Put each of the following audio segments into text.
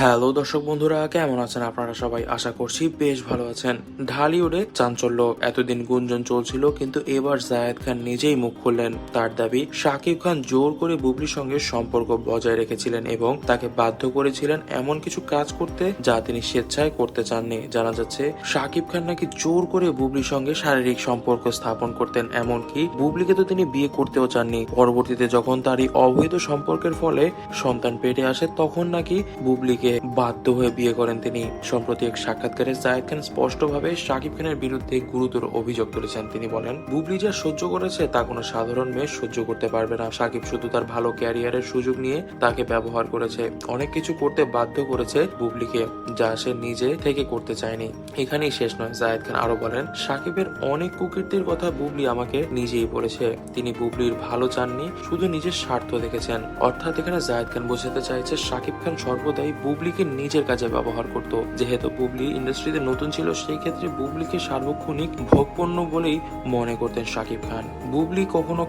Hello দর্শক বন্ধুরা, কেমন আছেন আপনারা সবাই? আশা করছি বেশ ভালো আছেন। ঢালিউডে চাঞ্চল্য। এতদিন গুঞ্জন চলছিল, কিন্তু এবার জায়েদ খান নিজেই মুখ খুললেন। তার দাবি, শাকিব খান জোর করে বুবলির সঙ্গে সম্পর্ক বজায় রেখেছিলেন এবং তাকে বাধ্য করেছিলেন এমন কিছু কাজ করতে যা তিনি স্বেচ্ছায় করতে চাননি। জানা যাচ্ছে, শাকিব খান নাকি জোর করে বুবলির সঙ্গে শারীরিক সম্পর্ক স্থাপন করতেন, এমনকি বুবলিকে তো তিনি বিয়ে করতেও চাননি। পরবর্তীতে যখন তার এই অবৈধ সম্পর্কের ফলে সন্তান পেটে আসে, তখন নাকি বুবলিকে বাধ্য হয়ে বিয়ে করেন তিনি। সম্প্রতি এক সাক্ষাৎকারে জায়েদ খান স্পষ্টভাবে শাকিব খানের বিরুদ্ধে গুরুতর অভিযোগ তুলেছেন। তিনি বলেন, বুবলি যা সহ্য করেছে তা কোনো সাধারণ মেয়ে সহ্য করতে পারবে না। শাকিব শুধু তার ভালো ক্যারিয়ারের সুযোগ নিয়ে তাকে ব্যবহার করেছে। অনেক কিছু করতে বাধ্য করেছে বুবলিকে, যা সে নিজে থেকে করতে চায়নি। এখানেই শেষ নয়। জায়েদ খান আরও বলেন, সাকিবের অনেক কুকীর্তির কথা বুবলি আমাকে নিজেই বলেছে। তিনি বুবলির ভালো চাননি, শুধু নিজের স্বার্থ দেখেছেন। অর্থাৎ এখানে জায়েদ খান বোঝাতে চাইছে, সাকিব খান সর্বদাই বুবলিকে নিজের কাজে ব্যবহার করত। যেহেতু বুবলি ইন্ডাস্ট্রিতে নতুন ছিল, সেই ক্ষেত্রে বুবলিকে সার্বক্ষণিক ভোগপণ্য বলেই মনে করতেন শাকিব খান। বুবলি কখনো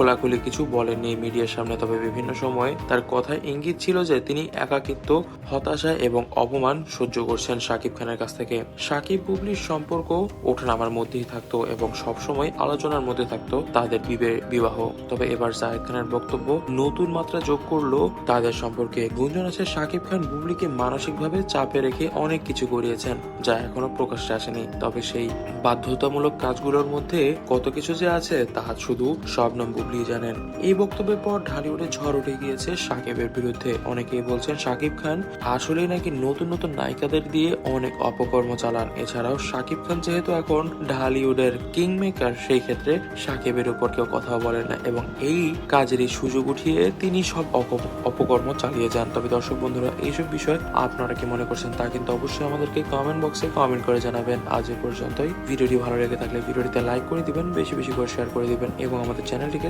খোলাখুলি কিছু বলেননি মিডিয়ার সামনে, তবে বিভিন্ন সময় তার কথায় ইঙ্গিত ছিল যে তিনি একাকিত্ব, হতাশা এবং অপমান সহ্য করছেন সাকিব খানের কাছ থেকে। সাকিব বুবলির সম্পর্ক ওঠানামার মধ্যেই থাকতো এবং সবসময় আলোচনার মধ্যে থাকতো তাদের বিবে- বিবাহ। তবে এবার জাহেদ খানের বক্তব্য নতুন মাত্রা যোগ করল তাদের সম্পর্কে। গুঞ্জন আছে সাকিব খান বুবলিকে মানসিকভাবে চাপে রেখে অনেক কিছু করিয়েছেন, যা এখনও প্রকাশ্যে আসেনি। তবে সেই বাধ্যতামূলক কাজগুলোর মধ্যে কত কিছু যে আছে তা শুধু শবনম বুবলি জানেন। এই বক্তব্যের পর ঢালিউডে ঝড় উঠে গিয়েছে সাকিবের বিরুদ্ধে। অনেকেই বলছেন, সাকিব খান আসলেই নাকি নতুন নতুন নায়িকাদের দিয়ে অনেক অপকর্ম চালান। এছাড়াও সাকিব খান যেহেতু এখন ঢালিউডের কিং মেকার সেই ক্ষেত্রে সাকিবের উপর কেউ কথা বলে না এবং এই কাজেরই সুযোগ উঠিয়ে তিনি সব অপ- অপকর্ম চালিয়ে যান। তবে দর্শক বন্ধুরা, এইসব বিষয় আপনারা কি মনে করছেন তা কিন্তু অবশ্যই আমাদেরকে কমেন্ট বক্সে কমেন্ট করে জানাবেন। আজ এ পর্যন্তই। ভিডিওটি ভালো লেগে থাকলে ভিডিওটিতে লাইক করে দিবেন, বেশি বেশি করে শেয়ার করে দিবেন এবং আমাদের চ্যানেলটিকে